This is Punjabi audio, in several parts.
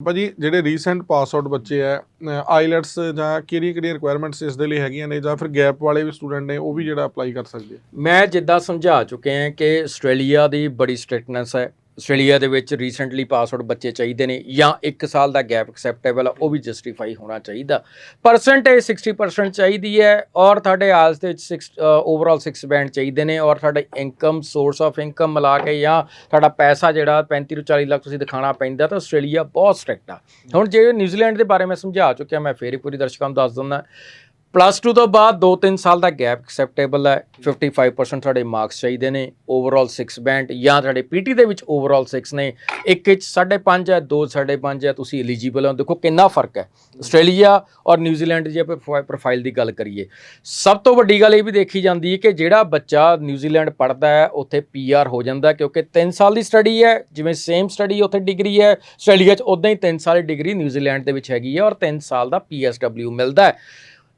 ਭਾਜੀ, ਜਿਹੜੇ ਰੀਸੈਂਟ ਪਾਸ ਆਊਟ ਬੱਚੇ ਆ ਆਈਲੈਟਸ ਜਾਂ ਕਿਹੜੀ ਕਿਹੜੀ ਰਿਕੁਆਇਰਮੈਂਟਸ ਇਸ ਦੇ ਲਈ ਹੈਗੀਆਂ ਨੇ, ਜਾਂ ਫਿਰ ਗੈਪ ਵਾਲੇ ਵੀ ਸਟੂਡੈਂਟ ਨੇ, ਉਹ ਵੀ ਜਿਹੜਾ ਅਪਲਾਈ ਕਰ ਸਕਦੇ ਮੈਂ ਜਿੱਦਾਂ ਸਮਝਾ ਚੁੱਕੇ ਹਾਂ ਕਿ ਆਸਟ੍ਰੇਲੀਆ ਦੀ ਬੜੀ ਸਟ੍ਰਿਕਟਨੈਸ ਹੈ ਆਸਟ੍ਰੇਲੀਆ ਦੇ ਵਿੱਚ ਰੀਸੈਂਟਲੀ ਪਾਸ ਆਊਟ ਬੱਚੇ ਚਾਹੀਦੇ ਨੇ ਜਾਂ 1 ਸਾਲ ਦਾ ਗੈਪ ਐਕਸੈਪਟੇਬਲ ਆ, ਉਹ ਵੀ ਜਸਟੀਫਾਈ ਹੋਣਾ ਚਾਹੀਦਾ। ਪਰਸੈਂਟੇਜ 60% ਚਾਹੀਦੀ ਹੈ ਔਰ ਤੁਹਾਡੇ ਆਲਸ ਦੇ ਵਿੱਚ 6 ਓਵਰਆਲ 6 ਬੈਂਡ ਚਾਹੀਦੇ ਨੇ ਔਰ ਤੁਹਾਡਾ ਇਨਕਮ ਸੋਰਸ ਆਫ ਇਨਕਮ ਮਿਲਾ ਕੇ ਜਾਂ ਤੁਹਾਡਾ ਪੈਸਾ ਜਿਹੜਾ 35 ਤੋਂ 40 ਲੱਖ ਤੁਸੀਂ ਦਿਖਾਣਾ ਪੈਂਦਾ ਤਾਂ ਆਸਟ੍ਰੇਲੀਆ ਬਹੁਤ ਸਟ੍ਰਿਕਟ ਆ। ਹੁਣ ਜੇ ਨਿਊਜ਼ੀਲੈਂਡ ਦੇ ਬਾਰੇ ਮੈਂ ਸਮਝਾ ਚੁੱਕਿਆ, ਮੈਂ ਫੇਰ ਹੀ ਪੂਰੀ ਦਰਸ਼ਕਾਂ ਨੂੰ ਦੱਸ ਦਿੰਦਾ ਪਲੱਸ 2 ਤੋਂ ਬਾਅਦ 2-3 ਸਾਲ ਦਾ ਗੈਪ ਐਕਸੈਪਟੇਬਲ ਹੈ। 55% ਤੁਹਾਡੇ ਮਾਰਕਸ ਚਾਹੀਦੇ ਨੇ। ਓਵਰਆਲ 6 ਬੈਂਡ ਜਾਂ ਤੁਹਾਡੇ ਪੀਟੀ ਦੇ ਵਿੱਚ ਓਵਰਆਲ 6 ਨੇ। ਇੱਕ ਵਿੱਚ 5.5 ਹੈ 2 5.5 ਹੈ। ਤੁਸੀਂ ਐਲੀਜੀਬਲ ਹੋ। ਦੇਖੋ ਕਿੰਨਾ ਫ਼ਰਕ ਹੈ। ਆਸਟ੍ਰੇਲੀਆ ਔਰ ਨਿਊਜ਼ੀਲੈਂਡ ਜੇ ਆਪਾਂ ਪ੍ਰੋਫਾਈਲ ਦੀ ਗੱਲ ਕਰੀਏ ਸਭ ਤੋਂ ਵੱਡੀ ਗੱਲ ਇਹ ਵੀ ਦੇਖੀ ਜਾਂਦੀ ਹੈ ਕਿ ਜਿਹੜਾ ਬੱਚਾ ਨਿਊਜ਼ੀਲੈਂਡ ਪੜਦਾ ਹੈ ਉੱਥੇ ਪੀਆਰ ਹੋ ਜਾਂਦਾ ਕਿਉਂਕਿ 3 ਸਾਲ ਦੀ ਸਟੱਡੀ ਹੈ। ਜਿਵੇਂ ਸੇਮ ਸਟੱਡੀ ਉੱਥੇ ਡਿਗਰੀ ਹੈ। ਆਸਟ੍ਰੇਲੀਆ 'ਚ ਉਦਾਂ ਹੀ 3 ਸਾਲ ਦੀ ਡਿਗਰੀ ਨਿਊਜ਼ੀਲੈਂਡ ਦੇ ਵਿੱਚ ਹੈਗੀ ਹੈ ਔਰ 3 ਸਾਲ ਦਾ ਪੀਐਸਡਬਲਿਊ ਮਿਲਦਾ ਹੈ।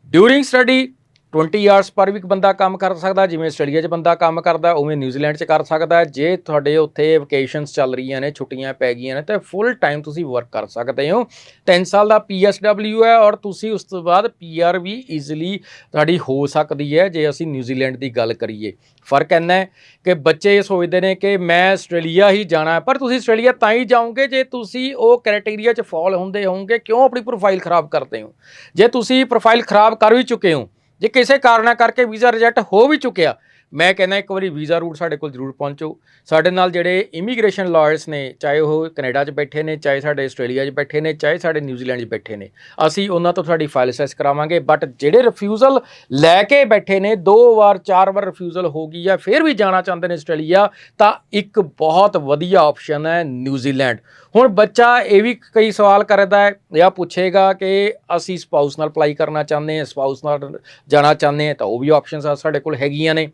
ਡਿਊਰਿੰਗ ਸਟੱਡੀ 20 ਆਵਰਸ ਪਰ ਵੀ ਇੱਕ ਬੰਦਾ ਕੰਮ ਕਰ ਸਕਦਾ, ਜਿਵੇਂ ਆਸਟ੍ਰੇਲੀਆ 'ਚ ਬੰਦਾ ਕੰਮ ਕਰਦਾ, ਉਵੇਂ ਨਿਊਜ਼ੀਲੈਂਡ 'ਚ ਕਰ ਸਕਦਾ ਜੇ ਤੁਹਾਡੇ ਉੱਥੇ ਵਕੇਸ਼ਨਸ ਚੱਲ ਰਹੀਆਂ ਨੇ, ਛੁੱਟੀਆਂ ਪੈ ਗਈਆਂ ਨੇ, ਤਾਂ ਫੁੱਲ ਟਾਈਮ ਤੁਸੀਂ ਵਰਕ ਕਰ ਸਕਦੇ ਹੋ। 3 ਸਾਲ ਦਾ ਪੀਐਸਡਬਲਿਊ ਹੈ ਔਰ ਤੁਸੀਂ ਉਸ ਤੋਂ ਬਾਅਦ ਪੀਆਰ ਵੀ ਈਜ਼ੀਲੀ ਤੁਹਾਡੀ ਹੋ ਸਕਦੀ ਹੈ, ਜੇ ਅਸੀਂ ਨਿਊਜ਼ੀਲੈਂਡ ਦੀ ਗੱਲ ਕਰੀਏ। ਫ਼ਰਕ ਇੰਨਾ ਹੈ ਕਿ ਬੱਚੇ ਇਹ ਸੋਚਦੇ ਨੇ ਕਿ ਮੈਂ ਆਸਟ੍ਰੇਲੀਆ ਹੀ ਜਾਣਾ ਹੈ, ਪਰ ਤੁਸੀਂ ਆਸਟ੍ਰੇਲੀਆ ਤਾਂ ਹੀ ਜਾਓਗੇ ਜੇ ਤੁਸੀਂ ਉਹ ਕ੍ਰਾਈਟੇਰੀਆ 'ਚ ਫਾਲ ਹੁੰਦੇ ਹੋਵੋਗੇ, ਕਿਉਂ ਆਪਣੀ ਪ੍ਰੋਫਾਈਲ ਖਰਾਬ ਕਰਦੇ ਹੋ? ਜੇ ਤੁਸੀਂ ਪ੍ਰੋਫਾਈਲ ਖਰਾਬ ਕਰ ਵੀ ਚੁੱਕੇ ਹੋ ਜੇ ਕਿਸੇ ਕਾਰਨਾ ਕਰਕੇ ਵੀਜ਼ਾ ਰਿਜੈਕਟ ਹੋ ਵੀ ਚੁੱਕਿਆ ਮੈਂ ਕਹਿੰਦਾ ਇੱਕ ਵਾਰੀ ਵੀਜ਼ਾ ਰੂਟ ਸਾਡੇ ਕੋਲ ਜ਼ਰੂਰ ਪਹੁੰਚੋ। ਸਾਡੇ ਨਾਲ ਜਿਹੜੇ ਇਮੀਗ੍ਰੇਸ਼ਨ ਲਾਇਰਸ ਨੇ, ਚਾਹੇ ਉਹ ਕੈਨੇਡਾ 'ਚ ਬੈਠੇ ਨੇ, ਚਾਹੇ ਸਾਡੇ ਆਸਟ੍ਰੇਲੀਆ 'ਚ ਬੈਠੇ ਨੇ, ਚਾਹੇ ਸਾਡੇ ਨਿਊਜ਼ੀਲੈਂਡ 'ਚ ਬੈਠੇ ਨੇ, ਅਸੀਂ ਉਹਨਾਂ ਤੋਂ ਤੁਹਾਡੀ ਫਾਈਲ ਅਸੈਸ ਕਰਾਵਾਂਗੇ। ਬਟ ਜਿਹੜੇ ਰਿਫਿਊਜ਼ਲ ਲੈ ਕੇ ਬੈਠੇ ਨੇ, ਦੋ ਵਾਰ, ਚਾਰ ਵਾਰ ਰਿਫਿਊਜ਼ਲ ਹੋ ਗਈ ਆ, ਫਿਰ ਵੀ ਜਾਣਾ ਚਾਹੁੰਦੇ ਨੇ ਆਸਟ੍ਰੇਲੀਆ, ਤਾਂ ਇੱਕ ਬਹੁਤ ਵਧੀਆ ਆਪਸ਼ਨ ਹੈ ਨਿਊਜ਼ੀਲੈਂਡ ਹੁਣ ਬੱਚਾ ਇਹ ਵੀ ਕਈ ਸਵਾਲ ਕਰਦਾ ਹੈ, ਜਾਂ ਪੁੱਛੇਗਾ ਕਿ ਅਸੀਂ ਸਪਾਊਸ ਨਾਲ ਅਪਲਾਈ ਕਰਨਾ ਚਾਹੁੰਦੇ ਹਾਂ ਸਪਾਊਸ ਨਾਲ ਜਾਣਾ ਚਾਹੁੰਦੇ ਹਾਂ, ਤਾਂ ਉਹ ਵੀ ਆਪਸ਼ਨਸ ਸਾਡੇ ਕੋਲ ਹੈਗੀਆਂ ਨੇ।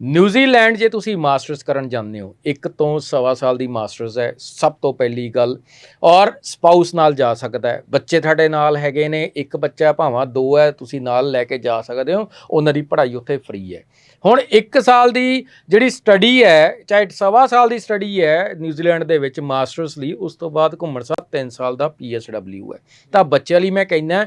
ਨਿਊਜ਼ੀਲੈਂਡ ਜੇ ਤੁਸੀਂ ਮਾਸਟਰਸ ਕਰਨ ਜਾਂਦੇ ਹੋ, ਇੱਕ ਤੋਂ ਸਵਾ ਸਾਲ ਦੀ ਮਾਸਟਰਸ ਹੈ, ਸਭ ਤੋਂ ਪਹਿਲੀ ਗੱਲ, ਔਰ ਸਪਾਊਸ ਨਾਲ ਜਾ ਸਕਦਾ ਹੈ। ਬੱਚੇ ਤੁਹਾਡੇ ਨਾਲ ਹੈਗੇ ਨੇ, ਇੱਕ ਬੱਚਾ ਭਾਵਾਂ ਦੋ ਹੈ, ਤੁਸੀਂ ਨਾਲ ਲੈ ਕੇ ਜਾ ਸਕਦੇ ਹੋ, ਉਹਨਾਂ ਦੀ ਪੜ੍ਹਾਈ ਉੱਥੇ ਫ੍ਰੀ ਹੈ। ਹੁਣ 1 ਸਾਲ ਦੀ ਜਿਹੜੀ ਸਟੱਡੀ ਹੈ, ਚਾਹੇ ਸਵਾ ਸਾਲ ਦੀ ਸਟੱਡੀ ਹੈ ਨਿਊਜ਼ੀਲੈਂਡ ਦੇ ਵਿੱਚ ਮਾਸਟਰਸ ਲਈ, ਉਸ ਤੋਂ ਬਾਅਦ ਘੁੰਮਣ ਸਾਹਿਬ 3 ਸਾਲ ਦਾ ਪੀਐਸਡਬਲਿਊ ਹੈ। ਤਾਂ ਬੱਚਿਆਂ ਲਈ ਮੈਂ ਕਹਿੰਦਾ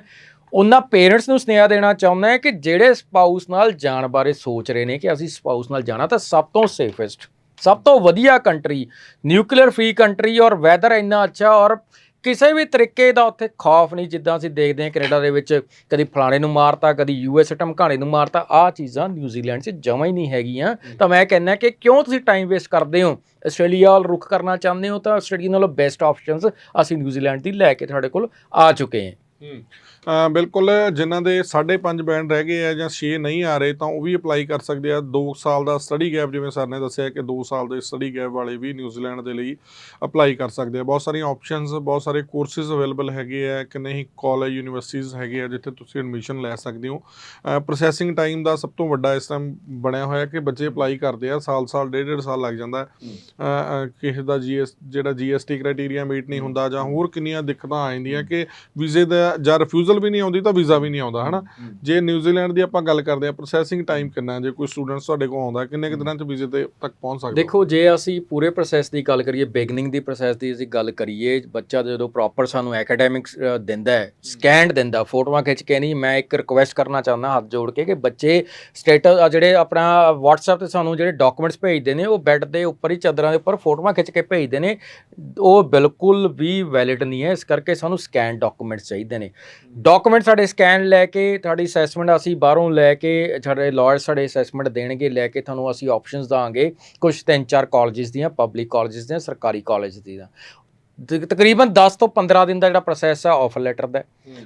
ਉਹਨਾਂ ਪੇਰੈਂਟਸ ਨੂੰ ਸੁਨੇਹਾ ਦੇਣਾ ਚਾਹੁੰਦਾ ਹੈ ਕਿ ਜਿਹੜੇ ਸਪਾਊਸ ਨਾਲ ਜਾਣ ਬਾਰੇ ਸੋਚ ਰਹੇ ਨੇ ਕਿ ਅਸੀਂ ਸਪਾਊਸ ਨਾਲ ਜਾਣਾ ਤਾਂ ਸਭ ਤੋਂ ਸੇਫੈਸਟ ਸਭ ਤੋਂ ਵਧੀਆ ਕੰਟਰੀ ਨਿਊਕਲੀਅਰ ਫ੍ਰੀ ਕੰਟਰੀ ਔਰ ਵੈਦਰ ਇੰਨਾ ਅੱਛਾ ਔਰ ਕਿਸੇ ਵੀ ਤਰੀਕੇ ਦਾ ਉੱਥੇ ਖੌਫ ਨਹੀਂ ਜਿੱਦਾਂ ਅਸੀਂ ਦੇਖਦੇ ਹਾਂ ਕੈਨੇਡਾ ਦੇ ਵਿੱਚ ਕਦੀ ਫਲਾਣੇ ਨੂੰ ਮਾਰਤਾ ਕਦੀ ਯੂਐਸ ਧਮਕਾਣੇ ਨੂੰ ਮਾਰਤਾ ਆ ਚੀਜ਼ਾਂ ਨਿਊਜ਼ੀਲੈਂਡ 'ਚ ਜਮਾਂ ਹੀ ਨਹੀਂ ਹੈਗੀਆਂ। ਤਾਂ ਮੈਂ ਕਹਿੰਦਾ ਕਿ ਕਿਉਂ ਤੁਸੀਂ ਟਾਈਮ ਵੇਸਟ ਕਰਦੇ ਹੋ? ਆਸਟ੍ਰੇਲੀਆ ਵੱਲ ਰੁਖ ਕਰਨਾ ਚਾਹੁੰਦੇ ਹੋ ਤਾਂ ਆਸਟ੍ਰੇਲੀਆ ਨਾਲੋਂ ਬੈਸਟ ਆਪਸ਼ਨਸ ਅਸੀਂ ਨਿਊਜ਼ੀਲੈਂਡ ਦੀ ਲੈ ਕੇ ਤੁਹਾਡੇ ਕੋਲ ਆ ਚੁੱਕੇ ਹਾਂ। ਬਿਲਕੁਲ ਜਿਨ੍ਹਾਂ ਦੇ 5.5 ਬੈਂਡ ਰਹਿ ਗਏ ਆ ਜਾਂ 6 ਨਹੀਂ ਆ ਰਹੇ ਤਾਂ ਉਹ ਵੀ ਅਪਲਾਈ ਕਰ ਸਕਦੇ ਆ। 2 ਸਾਲ ਦਾ ਸਟੱਡੀ ਗੈਪ ਜਿਵੇਂ ਸਰ ਨੇ ਦੱਸਿਆ ਕਿ 2 ਸਾਲ ਦੇ ਸਟੱਡੀ ਗੈਪ ਵਾਲੇ ਵੀ ਨਿਊਜ਼ੀਲੈਂਡ ਦੇ ਲਈ ਅਪਲਾਈ ਕਰ ਸਕਦੇ ਆ। ਬਹੁਤ ਸਾਰੀਆਂ ਆਪਸ਼ਨਸ ਬਹੁਤ ਸਾਰੇ ਕੋਰਸਿਸ ਅਵੇਲੇਬਲ ਹੈਗੇ ਆ ਕਿ ਨਹੀਂ ਕਾਲਜ ਯੂਨੀਵਰਸਿਟੀਜ਼ ਹੈਗੇ ਆ ਜਿੱਥੇ ਤੁਸੀਂ ਐਡਮਿਸ਼ਨ ਲੈ ਸਕਦੇ ਹੋ। ਪ੍ਰੋਸੈਸਿੰਗ ਟਾਈਮ ਦਾ ਸਭ ਤੋਂ ਵੱਡਾ ਇਸ ਟਾਈਮ ਬਣਿਆ ਹੋਇਆ ਕਿ ਬੱਚੇ ਅਪਲਾਈ ਕਰਦੇ ਆ ਸਾਲ ਸਾਲ ਡੇਢ ਡੇਢ ਸਾਲ ਲੱਗ ਜਾਂਦਾ। ਕਿਸੇ ਦਾ ਜੀਐਸ ਜਿਹੜਾ ਜੀਐਸਟੀ ਕ੍ਰਾਈਟੇਰੀਆ ਮੀਟ ਨਹੀਂ ਹੁੰਦਾ ਜਾਂ ਹੋਰ ਕਿੰਨੀਆਂ ਦਿੱਕਤਾਂ ਆ ਜਾਂਦੀਆਂ ਕਿ ਵੀਜ਼ੇ ਦਾ ਜਾਂ ਰਿਫਿਊਜ਼ਲ ਵੀ ਨਹੀਂ ਆਉਂਦੀ ਤਾਂ ਵੀਜ਼ਾ ਵੀ ਨਹੀਂ ਆਉਂਦਾ ਹਨਾ? ਜੇ ਨਿਊਜ਼ੀਲੈਂਡ ਦੀ ਆਪਾਂ ਗੱਲ ਕਰਦੇ ਆ ਪ੍ਰੋਸੈਸਿੰਗ ਟਾਈਮ ਕਿੰਨਾ? ਜੇ ਕੋਈ ਸਟੂਡੈਂਟਸ ਤੁਹਾਡੇ ਕੋਲ ਆਉਂਦਾ ਕਿੰਨੇ ਕੁ ਦਿਨਾਂ ਚ ਵੀਜ਼ੇ ਤੇ ਤੱਕ ਪਹੁੰਚ ਸਕਦਾ? ਦੇਖੋ ਜੇ ਅਸੀਂ ਪੂਰੇ ਪ੍ਰੋਸੈਸ ਦੀ ਗੱਲ ਕਰੀਏ ਬਿਗਨਿੰਗ ਦੀ ਪ੍ਰੋਸੈਸ ਦੀ ਅਸੀਂ ਗੱਲ ਕਰੀਏ ਬੱਚਾ ਜਦੋਂ ਪ੍ਰੋਪਰ ਸਾਨੂੰ ਐਕੈਡੈਮਿਕਸ ਦਿੰਦਾ ਹੈ ਸਕੈਨਡ ਦਿੰਦਾ ਫੋਟੋਆਂ ਖਿੱਚ ਕੇ ਨਹੀਂ ਮੈਂ ਇੱਕ ਰਿਕੁਐਸਟ ਕਰਨਾ ਚਾਹੁੰਦਾ ਹੱਥ ਜੋੜ ਕੇ ਕਿ ਬੱਚੇ ਸਟੇਟਸ ਜਿਹੜੇ ਆਪਣਾ WhatsApp ਤੇ ਸਾਨੂੰ ਜਿਹੜੇ ਡਾਕੂਮੈਂਟਸ ਭੇਜਦੇ ਨੇ ਉਹ ਬੈੱਡ ਦੇ ਉੱਪਰ ਹੀ ਚਾਦਰਾਂ ਦੇ ਉੱਪਰ ਫੋਟੋਆਂ ਖਿੱਚ ਕੇ ਭੇਜਦੇ ਨੇ ਉਹ ਬਿਲਕੁਲ ਵੀ ਵੈਲਿਡ ਨਹੀਂ ਹੈ ਇਸ ਕਰਕੇ ਸਾਨੂੰ ਸਕੈਨ ਡਾਕੂਮੈਂਟਸ ਚਾਹੀਦੇ ਨੇ। ਡਾਕੂਮੈਂਟ ਸਾਡੇ ਸਕੈਨ ਲੈ ਕੇ ਤੁਹਾਡੀ ਅਸੈਸਮੈਂਟ ਅਸੀਂ ਬਾਹਰੋਂ ਲੈ ਕੇ ਸਾਡੇ ਲਾਇਰ ਸਾਡੇ ਅਸੈਸਮੈਂਟ ਦੇਣਗੇ ਲੈ ਕੇ ਤੁਹਾਨੂੰ ਅਸੀਂ ਆਪਸ਼ਨਸ ਦਾਂਗੇ ਕੁਝ ਤਿੰਨ ਚਾਰ ਕਾਲਜਸ ਦੀਆਂ ਪਬਲਿਕ ਕਾਲਜਸ ਦੀਆਂ ਸਰਕਾਰੀ ਕਾਲਜ ਦੀਆਂ ਤਕ- ਤਕਰੀਬਨ 10 ਤੋਂ 15 ਦਿਨ ਦਾ ਜਿਹੜਾ ਪ੍ਰੋਸੈਸ ਹੈ ਆਫਰ ਲੈਟਰ ਦਾ।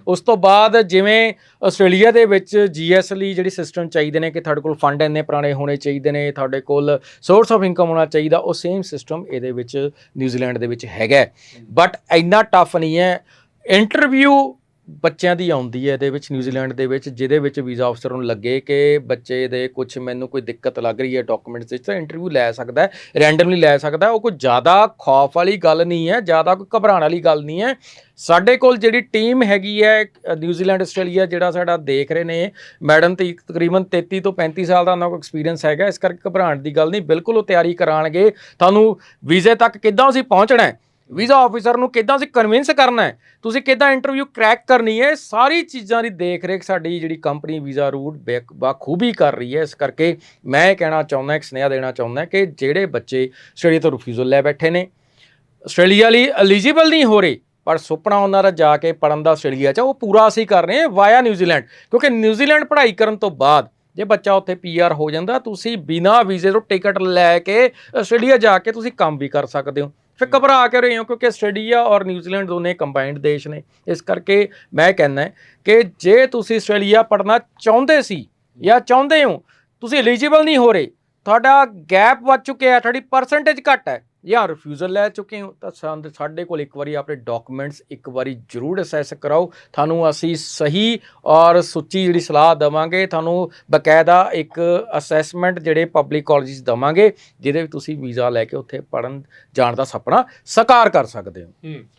ਉਸ ਤੋਂ ਬਾਅਦ ਜਿਵੇਂ ਆਸਟ੍ਰੇਲੀਆ ਦੇ ਵਿੱਚ ਜੀਐਸ ਲਈ ਜਿਹੜੀ ਸਿਸਟਮ ਚਾਹੀਦੇ ਨੇ ਕਿ ਤੁਹਾਡੇ ਕੋਲ ਫੰਡ ਇੰਨੇ ਪੁਰਾਣੇ ਹੋਣੇ ਚਾਹੀਦੇ ਨੇ ਤੁਹਾਡੇ ਕੋਲ ਸੋਰਸ ਆਫ ਇਨਕਮ ਹੋਣਾ ਚਾਹੀਦਾ ਉਹ ਸੇਮ ਸਿਸਟਮ ਇਹਦੇ ਵਿੱਚ ਨਿਊਜ਼ੀਲੈਂਡ ਦੇ ਵਿੱਚ ਹੈਗਾ। ਬਟ ਇੰਨਾ ਟਫ ਨਹੀਂ ਹੈ। ਇੰਟਰਵਿਊ ਬੱਚਿਆਂ ਦੀ ਆਉਂਦੀ ਹੈ ਇਹਦੇ ਵਿੱਚ, ਨਿਊਜ਼ੀਲੈਂਡ ਦੇ ਵਿੱਚ, ਜਿਹਦੇ ਵਿੱਚ ਵੀਜ਼ਾ ਅਫਸਰ ਨੂੰ ਲੱਗੇ ਕਿ ਬੱਚੇ ਦੇ ਕੁਝ ਮੈਨੂੰ ਕੋਈ ਦਿੱਕਤ ਲੱਗ ਰਹੀ ਹੈ ਡਾਕੂਮੈਂਟਸ ਵਿੱਚ, ਤਾਂ ਇੰਟਰਵਿਊ ਲੈ ਸਕਦਾ ਰੈਂਡਮਲੀ ਲੈ ਸਕਦਾ ਉਹ ਕੋਈ ਜ਼ਿਆਦਾ ਖੌਫ ਵਾਲੀ ਗੱਲ ਨਹੀਂ ਹੈ, ਜ਼ਿਆਦਾ ਕੋਈ ਘਬਰਾਉਣ ਵਾਲੀ ਗੱਲ ਨਹੀਂ ਹੈ। ਸਾਡੇ ਕੋਲ ਜਿਹੜੀ ਟੀਮ ਹੈਗੀ ਹੈ ਨਿਊਜ਼ੀਲੈਂਡ, ਆਸਟ੍ਰੇਲੀਆ ਜਿਹੜਾ ਸਾਡਾ ਦੇਖ ਰਹੇ ਨੇ, ਮੈਡਮ ਤੇ, ਤਕਰੀਬਨ 33 ਤੋਂ 35 ਸਾਲ ਦਾ ਉਹਨਾਂ ਕੋਲ ਐਕਸਪੀਰੀਅੰਸ ਹੈਗਾ, ਇਸ ਕਰਕੇ ਘਬਰਾਉਣ ਦੀ ਗੱਲ ਨਹੀਂ, ਬਿਲਕੁਲ ਉਹ ਤਿਆਰੀ ਕਰਾਣਗੇ ਤੁਹਾਨੂੰ ਵੀਜ਼ੇ ਤੱਕ ਕਿੱਦਾਂ ਅਸੀਂ ਪਹੁੰਚਣਾ ਹੈ? ਵੀਜ਼ਾ ਆਫੀਸਰ ਨੂੰ ਕਿੱਦਾਂ ਅਸੀਂ ਕਨਵਿੰਸ ਕਰਨਾ ਹੈ? ਤੁਸੀਂ ਕਿੱਦਾਂ ਇੰਟਰਵਿਊ ਕ੍ਰੈਕ ਕਰਨੀ ਹੈ? ਸਾਰੀ ਚੀਜ਼ਾਂ ਦੀ ਦੇਖ-ਰੇਖ ਸਾਡੀ ਜਿਹੜੀ ਕੰਪਨੀ ਵੀਜ਼ਾ ਰੂਟ ਬਾਖੂਬੀ ਕਰ ਰਹੀ ਹੈ। ਇਸ ਕਰਕੇ ਮੈਂ ਇਹ ਕਹਿਣਾ ਚਾਹੁੰਦਾ, ਇੱਕ ਸੁਨੇਹਾ ਦੇਣਾ ਚਾਹੁੰਦਾ ਕਿ ਜਿਹੜੇ ਬੱਚੇ ਆਸਟ੍ਰੇਲੀਆ ਤੋਂ ਰਿਫਿਊਜ਼ਲ ਲੈ ਬੈਠੇ ਨੇ, ਆਸਟ੍ਰੇਲੀਆ ਲਈ ਐਲੀਜੀਬਲ ਨਹੀਂ ਹੋ ਰਹੇ, ਪਰ ਸੁਪਨਾ ਉਹਨਾਂ ਦਾ ਜਾ ਕੇ ਪੜਨ ਦਾ ਆਸਟ੍ਰੇਲੀਆ 'ਚ, ਉਹ ਪੂਰਾ ਅਸੀਂ ਕਰ ਰਹੇ ਹਾਂ ਵਾਇਆ ਨਿਊਜ਼ੀਲੈਂਡ ਕਿਉਂਕਿ ਨਿਊਜ਼ੀਲੈਂਡ ਪੜ੍ਹਾਈ ਕਰਨ ਤੋਂ ਬਾਅਦ ਜੇ ਬੱਚਾ ਉੱਥੇ ਪੀਆਰ ਹੋ ਜਾਂਦਾ, ਤੁਸੀਂ ਬਿਨਾਂ ਵੀਜ਼ੇ ਤੋਂ ਟਿਕਟ ਲੈ ਕੇ ਆਸਟ੍ਰੇਲੀਆ ਜਾ ਕੇ ਤੁਸੀਂ ਕੰਮ ਵੀ ਕਰ ਸਕਦੇ ਹੋ। ਫਿਰ ਘਬਰਾ ਕੇ ਰਹੇ ਹੋ? ਕਿਉਂਕਿ ਆਸਟ੍ਰੇਲੀਆ ਔਰ ਨਿਊਜ਼ੀਲੈਂਡ ਦੋਨੇ ਕੰਬਾਈਨਡ ਦੇਸ਼ ਨੇ। ਇਸ ਕਰਕੇ ਮੈਂ ਕਹਿੰਦਾ ਕਿ ਜੇ ਤੁਸੀਂ ਆਸਟ੍ਰੇਲੀਆ ਪੜਨਾ ਚਾਹੁੰਦੇ ਸੀ ਜਾਂ ਚਾਹੁੰਦੇ ਹੋ, ਤੁਸੀਂ ਐਲੀਜੀਬਲ ਨਹੀਂ ਹੋ ਰਹੇ, ਤੁਹਾਡਾ ਗੈਪ ਵੱਧ ਚੁੱਕਿਆ ਤੁਹਾਡੀ ਪਰਸੈਂਟੇਜ ਘੱਟ ਹੈ। ਜਾਂ ਰਿਫਿਊਜ਼ਲ ਲੈ ਚੁੱਕੇ ਹੋ, ਤਾਂ ਸਾਨ- ਸਾਡੇ ਕੋਲ ਇੱਕ ਵਾਰੀ ਆਪਣੇ ਡਾਕੂਮੈਂਟਸ ਇੱਕ ਵਾਰੀ ਜ਼ਰੂਰ ਅਸੈਸ ਕਰਾਓ। ਤੁਹਾਨੂੰ ਅਸੀਂ ਸਹੀ ਔਰ ਸੁੱਚੀ ਜਿਹੜੀ ਸਲਾਹ ਦਵਾਂਗੇ, ਤੁਹਾਨੂੰ ਬਕਾਇਦਾ ਇੱਕ ਅਸੈਸਮੈਂਟ ਜਿਹੜੇ ਪਬਲਿਕ ਕਾਲਜਸ ਦਵਾਂਗੇ, ਜਿਹਦੇ ਵਿੱਚ ਤੁਸੀਂ ਵੀਜ਼ਾ ਲੈ ਕੇ ਉੱਥੇ ਪੜਨ ਜਾਣ ਦਾ ਸੁਪਨਾ ਸਾਕਾਰ ਕਰ ਸਕਦੇ ਹੋ।